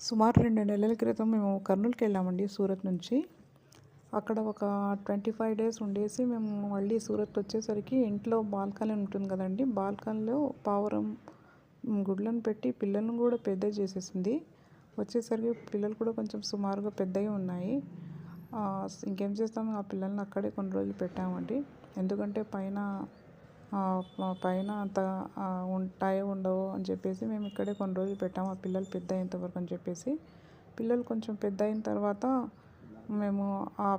సుమారు రెండు నెలల క్రితం మేము కర్నూలుకి వెళ్ళామండి సూరత్ నుంచి. అక్కడ ఒక ట్వంటీ ఫైవ్ డేస్ ఉండేసి మేము మళ్ళీ సూరత్ వచ్చేసరికి ఇంట్లో బాల్కనీ ఉంటుంది కదండి బాల్కనీలో పావురం గుడ్లను పెట్టి పిల్లలను కూడా పెద్ద చేసేసింది. వచ్చేసరికి పిల్లలు కూడా కొంచెం సుమారుగా పెద్దగా ఉన్నాయి. ఇంకేం చేస్తాము ఆ పిల్లల్ని అక్కడే కొన్ని రోజులు పెట్టామండి. ఎందుకంటే పైన పైన అంత ఉంటాయో ఉండవో అని చెప్పేసి మేము ఇక్కడే కొన్ని రోజులు పెట్టాము ఆ పిల్లలు పెద్ద అయ్యేంత అని చెప్పేసి. పిల్లలు కొంచెం పెద్ద అయిన తర్వాత మేము ఆ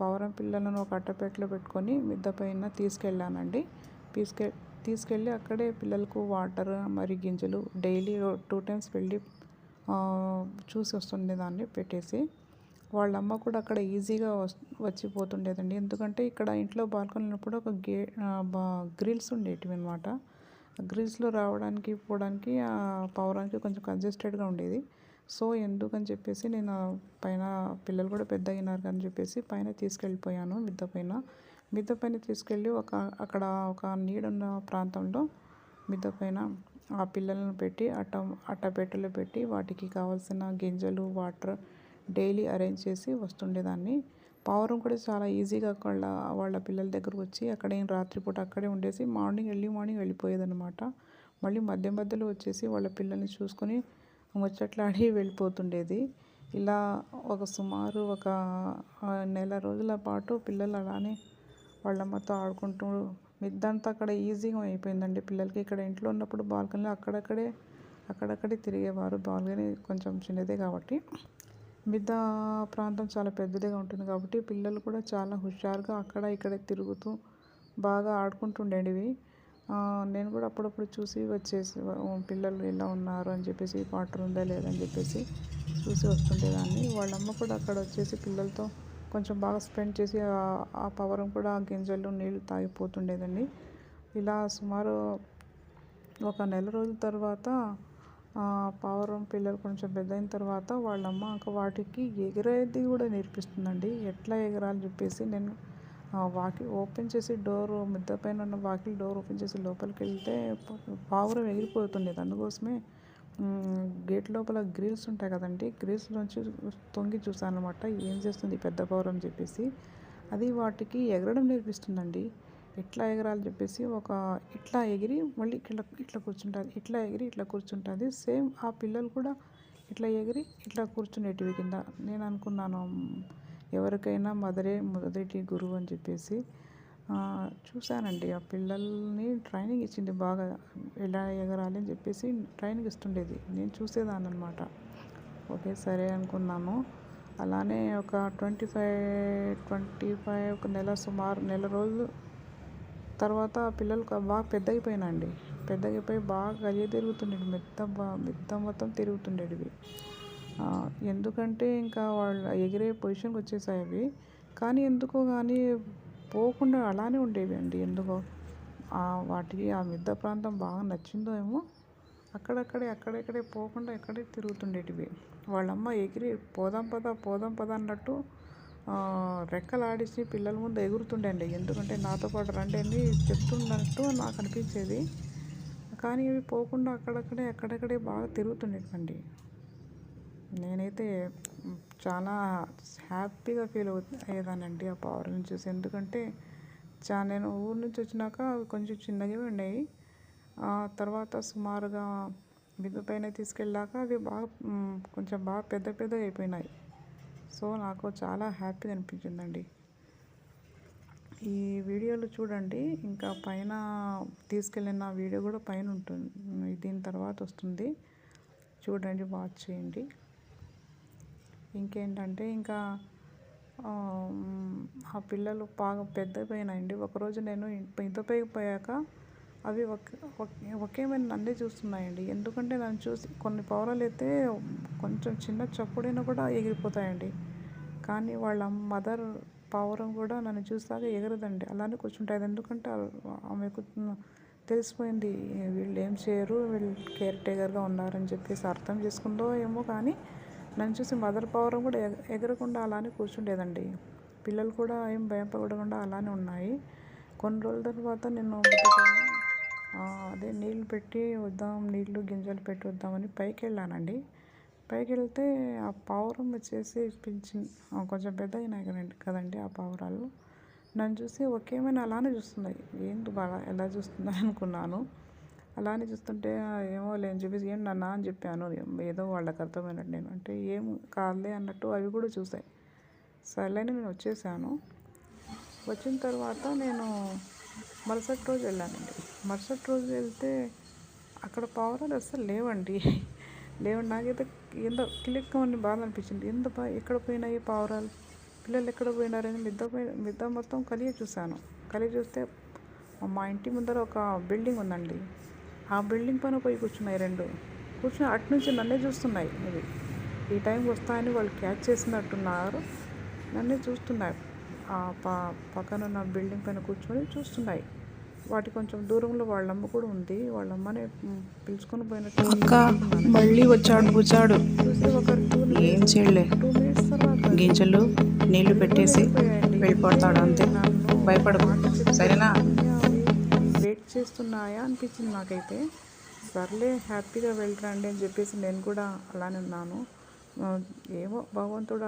పావురం పిల్లలను ఒక అట్టపెట్టలో పెట్టుకొని మిద్ద పైన తీసుకెళ్ళానండి తీసుకె తీసుకెళ్ళి అక్కడే పిల్లలకు వాటర్ మరి గింజలు డైలీ టూ టైమ్స్ వెళ్ళి చూసి వస్తుండేదాన్ని పెట్టేసి. వాళ్ళ అమ్మ కూడా అక్కడ ఈజీగా వచ్చి పోతుండేదండి ఎందుకంటే ఇక్కడ ఇంట్లో బాల్కనీ ఉన్నప్పుడు ఒక గే గ్రిల్స్ ఉండేటివి అనమాట గ్రిల్స్లో రావడానికి పోవడానికి ఆ పవరానికి కొంచెం కంజెస్టెడ్గా ఉండేది. సో ఎందుకని చెప్పేసి నేను పైన పిల్లలు కూడా పెద్ద అయినారు అని చెప్పేసి పైన తీసుకెళ్ళిపోయాను మిద్ద పైన. మిద్ద పైన తీసుకెళ్ళి ఒక అక్కడ ఒక నీడున్న ప్రాంతంలో మిద్ద పైన ఆ పిల్లలను పెట్టి అట్ట అట్టపెట్టెలు పెట్టి వాటికి కావాల్సిన గింజలు వాటర్ డైలీ అరేంజ్ చేసి వస్తుండేదాన్ని. పావురం కూడా చాలా ఈజీగా వాళ్ళ వాళ్ళ పిల్లల దగ్గరకు వచ్చి అక్కడే రాత్రిపూట అక్కడే ఉండేసి మార్నింగ్ ఎర్లీ మార్నింగ్ వెళ్ళిపోయేదనమాట మళ్ళీ మధ్య మధ్యలో వచ్చేసి వాళ్ళ పిల్లల్ని చూసుకొని ముచ్చట్లాడి వెళ్ళిపోతుండేది. ఇలా ఒక సుమారు ఒక నెల రోజుల పాటు పిల్లలు అలానే వాళ్ళమ్మతో ఆడుకుంటూ మిద్దంతా అక్కడ ఈజీగా అయిపోయిందండి. పిల్లలకి ఇక్కడ ఇంట్లో ఉన్నప్పుడు బాల్కనీలో అక్కడక్కడే అక్కడక్కడే తిరిగేవారు. బాల్కనీ కొంచెం చిన్నదే కాబట్టి. మిగతా ప్రాంతం చాలా పెద్దదిగా ఉంటుంది కాబట్టి పిల్లలు కూడా చాలా హుషారుగా అక్కడ ఇక్కడ తిరుగుతూ బాగా ఆడుకుంటుండేవి నేను కూడా అప్పుడప్పుడు చూసి వచ్చేసి పిల్లలు ఎలా ఉన్నారు అని చెప్పేసి వాటర్ ఉందా లేదని చెప్పేసి చూసి వస్తుండేదాన్ని. వాళ్ళమ్మ కూడా అక్కడ వచ్చేసి పిల్లలతో కొంచెం బాగా స్పెండ్ చేసి ఆ పవరం కూడా ఆ గింజలు నీళ్ళు తాగిపోతుండేదండి. ఇలా సుమారు ఒక నెల రోజుల తర్వాత పావురం పిల్లలు కొంచెం పెద్ద అయిన తర్వాత వాళ్ళమ్మ ఇంకా వాటికి ఎగిరేది కూడా నేర్పిస్తుందండి. ఎట్లా ఎగరాలి చెప్పేసి నేను వాకి ఓపెన్ చేసి డోర్ మిద్ద పైన ఉన్న వాకిల్ డోర్ ఓపెన్ చేసి లోపలికి వెళ్తే పావురం ఎగిరిపోతుండేది అందుకోసమే గేట్ లోపల గ్రిల్స్ ఉంటాయి కదండి గ్రిల్స్ నుంచి తొంగి చూసాను అనమాట ఏం చేస్తుంది పెద్ద పావురం చెప్పేసి. అది వాటికి ఎగరడం నేర్పిస్తుందండి. ఎట్లా ఎగరాలి చెప్పేసి ఒక ఇట్లా ఎగిరి మళ్ళీ ఇట్లా ఇట్లా కూర్చుంటుంది. ఇట్లా ఎగిరి ఇట్లా కూర్చుంటుంది. సేమ్ ఆ పిల్లలు కూడా ఇట్లా ఎగిరి ఇట్లా కూర్చునేటివి కింద. నేను అనుకున్నాను ఎవరికైనా మదరే మొదటి గురువు అని చెప్పేసి. చూశానండి ఆ పిల్లల్ని ట్రైనింగ్ ఇచ్చింది బాగా. ఎలా ఎగరాలి అని చెప్పేసి ట్రైనింగ్ ఇస్తుండేది. నేను చూసేదాన్ని అనమాట ఓకే సరే అనుకున్నాను. అలానే ఒక ట్వంటీ ఫైవ్ ట్వంటీ ఫైవ్ ఒక నెల సుమారు నెల రోజులు తర్వాత పిల్లలు బాగా పెద్దగిపోయినండి పెద్దగిపోయి బాగా గజ తిరుగుతుండేవి మెత్త మెత్త మొత్తం తిరుగుతుండేవి ఎందుకంటే ఇంకా వాళ్ళు ఎగిరే పొజిషన్కి వచ్చేసాయి అవి. కానీ ఎందుకో కానీ పోకుండా అలానే ఉండేవి అండి. ఎందుకో వాటికి ఆ మిద్ద ప్రాంతం బాగా నచ్చిందో ఏమో అక్కడక్కడే అక్కడెక్కడే పోకుండా ఎక్కడే తిరుగుతుండేటివి. వాళ్ళమ్మ ఎగిరి పోదాం పద పోదాం పద అన్నట్టు రెక్కలాడిసి పిల్లల ముందు ఎగురుతుండండి. ఎందుకంటే నాతో పాటు రండి అని చెప్తున్నట్టు నాకు అనిపించేది. కానీ ఇవి పోకుండా అక్కడక్కడే అక్కడక్కడే బాగా తిరుగుతుండేటండి నేనైతే చాలా హ్యాపీగా ఫీల్ అయ్యేదానండి ఆ పవర్ని చూసి ఎందుకంటే చా నేను ఊరు నుంచి వచ్చినాక అవి కొంచెం చిన్నగా ఉన్నాయి తర్వాత సుమారుగా మిద్దు పైన తీసుకెళ్ళాక అవి బాగా కొంచెం బాగా పెద్ద పెద్ద అయిపోయినాయి. సో నాకు చాలా హ్యాపీగా అనిపించిందండి. ఈ వీడియోలు చూడండి ఇంకా పైన తీసుకెళ్ళిన వీడియో కూడా పైన ఉంటుంది దీని తర్వాత వస్తుంది. చూడండి వాచ్ చేయండి. ఇంకేంటంటే ఇంకా ఆ పిల్లలు బాగా పెద్ద పోయినాయండి ఒకరోజు నేను ఇంత పోయాక అవి ఒకేమైనా నన్నే చూస్తున్నాయండి. ఎందుకంటే నన్ను చూసి కొన్ని పౌరాలు అయితే కొంచెం చిన్న చప్పుడైనా కూడా ఎగిరిపోతాయండి. కానీ వాళ్ళ మదర్ పావురం కూడా నన్ను చూసాక ఎగరదండి. అలానే కూర్చుంటుంది. ఎందుకంటే ఆమెకు తెలిసిపోయింది వీళ్ళు ఏం చేయరు వీళ్ళు కేర్ టేకర్గా ఉన్నారని చెప్పేసి అర్థం చేసుకుందో ఏమో కానీ నన్ను చూసి మదర్ పావురం కూడా ఎగరకుండా అలానే కూర్చుండేదండి. పిల్లలు కూడా ఏం భయపడకుండా అలానే ఉన్నాయి. కొన్ని రోజుల తర్వాత నేను నీళ్ళు పెట్టి వద్దాం నీళ్ళు గింజలు పెట్టి వద్దామని పైకి వెళ్ళానండి పైకి వెళ్తే ఆ పావురం వచ్చేసి పిలిచి కొంచెం పెద్ద అయినాయి కదండి ఆ పావురాలు. నన్ను చూసి ఒకేమైనా అలానే చూస్తున్నాయి ఏంటి బాగా ఎలా చూస్తున్నాయి అనుకున్నాను. అలానే చూస్తుంటే ఏమో లేని చెప్పేసి ఏం నాన్న? అని చెప్పాను. ఏదో వాళ్ళకి అర్థమైనట్టు నేను. అంటే ఏం కాదులే అన్నట్టు అవి కూడా చూసాయి. సర్లేని నేను వచ్చేసాను. వచ్చిన తర్వాత నేను మరుసటి రోజు వెళ్ళానండి. మరుసటి రోజు వెళ్తే అక్కడ పావురాలు అస్సలు లేవండి. లేవండి. నాకైతే ఏందో కిలిక్కమని బాధ అనిపించింది. ఎంత బా ఎక్కడ పోయినాయి పావురాలు? పిల్లలు ఎక్కడ పోయినారని మిద్ద పై మిద్ద మొత్తం కలిగి చూశాను. కలిగి చూస్తే మా ఇంటి ముందర ఒక బిల్డింగ్ ఉందండి. ఆ బిల్డింగ్ పైన పోయి కూర్చున్నాయి రెండు. కూర్చుని అటు నుంచి నన్నే చూస్తున్నాయి. ఇవి. ఈ టైంకి వస్తాయని వాళ్ళు క్యాచ్ చేసినట్టున్నారు. నన్నే చూస్తున్నారు. ప పక్కన ఉన్న బిల్డింగ్ పైన కూర్చొని చూస్తున్నాయి. వాటి కొంచెం దూరంలో వాళ్ళ అమ్మ కూడా ఉంది. వాళ్ళ అమ్మనే మ్, పిలుచుకొని పోయినట్టు అక్క మళ్ళీ వచ్చాడు టూ ఏం చేయలే. టూ మినిట్స్ తర్వాత గింజలు నీళ్ళు పెట్టేసి వెళ్ళిపోతాడు అంతే. భయపడకు. సరేనా? వెయిట్ చేస్తున్నాయా అనిపించింది నాకైతే. సర్లే హ్యాపీగా వెళ్ళరండి అని చెప్పేసి నేను కూడా అలానే ఉన్నాను. ఏమో భగవంతుడు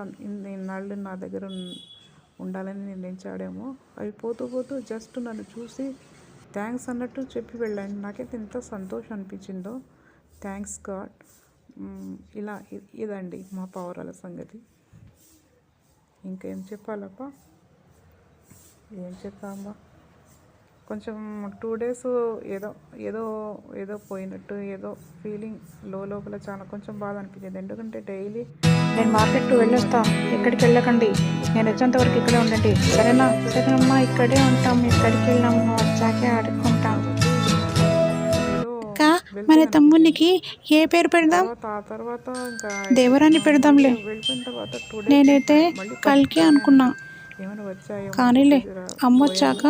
ఇన్నాళ్ళు నా దగ్గర ఉండాలని నిర్ణయించాడేమో. అవి పోతూ పోతూ జస్ట్ నన్ను చూసి థ్యాంక్స్ అన్నట్టు చెప్పి వెళ్ళాను. నాకైతే ఎంత సంతోషం అనిపించిందో. థ్యాంక్స్ గాడ్ ఇలా ఇ- ఇదండి మా పావురాల సంగతి. ఇంకేం చెప్పాలప్ప? ఏం చెప్తామా కొంచెం టూ డేస్ ఏదో ఏదో ఏదో పోయినట్టు ఏదో ఫీలింగ్లో లోపల చాలా కొంచెం బాధ అనిపించింది. ఎందుకంటే డైలీ నేను మార్కెట్ వెళ్ళొస్తా ఎక్కడికి వెళ్ళకండి నేను వచ్చేంత వరకు ఇక్కడే ఉండండి. సరేనా? సరేనమ్మా ఇక్కడే ఉంటాం ఎక్కడికి వెళ్ళాము వచ్చాకే ఆడుకుంటాం. మన తమ్మునికి ఏ పేరు పెడదాం? తర్వాత ఆ తర్వాత ఇంకా దేవరాన్ని పెడదాంలే. నేనైతే కల్కి అనుకున్నా. కానీలే అమ్మ వచ్చాక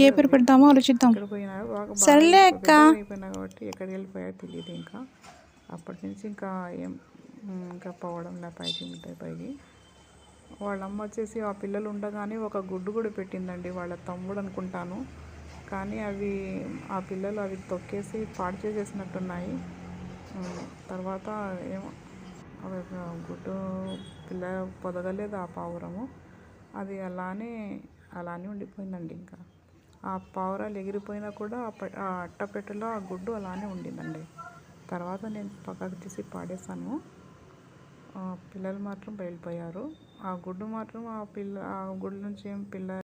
ఏ పేరు పెడదామో ఆలోచిద్దాం. సర్లే అక్క. కాబట్టి ఎక్కడికి వెళ్ళిపోయాయో తెలియదు ఇంకా. అప్పటి నుంచి ఇంకా ఏం ఇంకా పోవడం లే పైకి ఉంటాయి పైకి. వాళ్ళ అమ్మ వచ్చేసి ఆ పిల్లలు ఉండగానే ఒక గుడ్డు కూడా పెట్టిందండి వాళ్ళ తమ్ముడు అనుకుంటాను. కానీ అవి ఆ పిల్లలు అవి తొక్కేసి పాడు చేసేసినట్టున్నాయి. తర్వాత ఏమో గుడ్డు పిల్ల పొదగలేదు ఆ పావురము. అది అలానే అలానే ఉండిపోయిందండి ఇంకా. ఆ పావురాలు ఎగిరిపోయినా కూడా ఆ అట్టపెట్టలో ఆ అట్టపెట్టెలో ఆ గుడ్డు అలానే ఉండిందండి. తర్వాత నేను పక్కకు తీసి పాడేశాను. పిల్లలు మాత్రం బయలుపోయారు ఆ గుడ్డు మాత్రం ఆ పిల్ల ఆ గుడ్డు నుంచి ఏం పిల్ల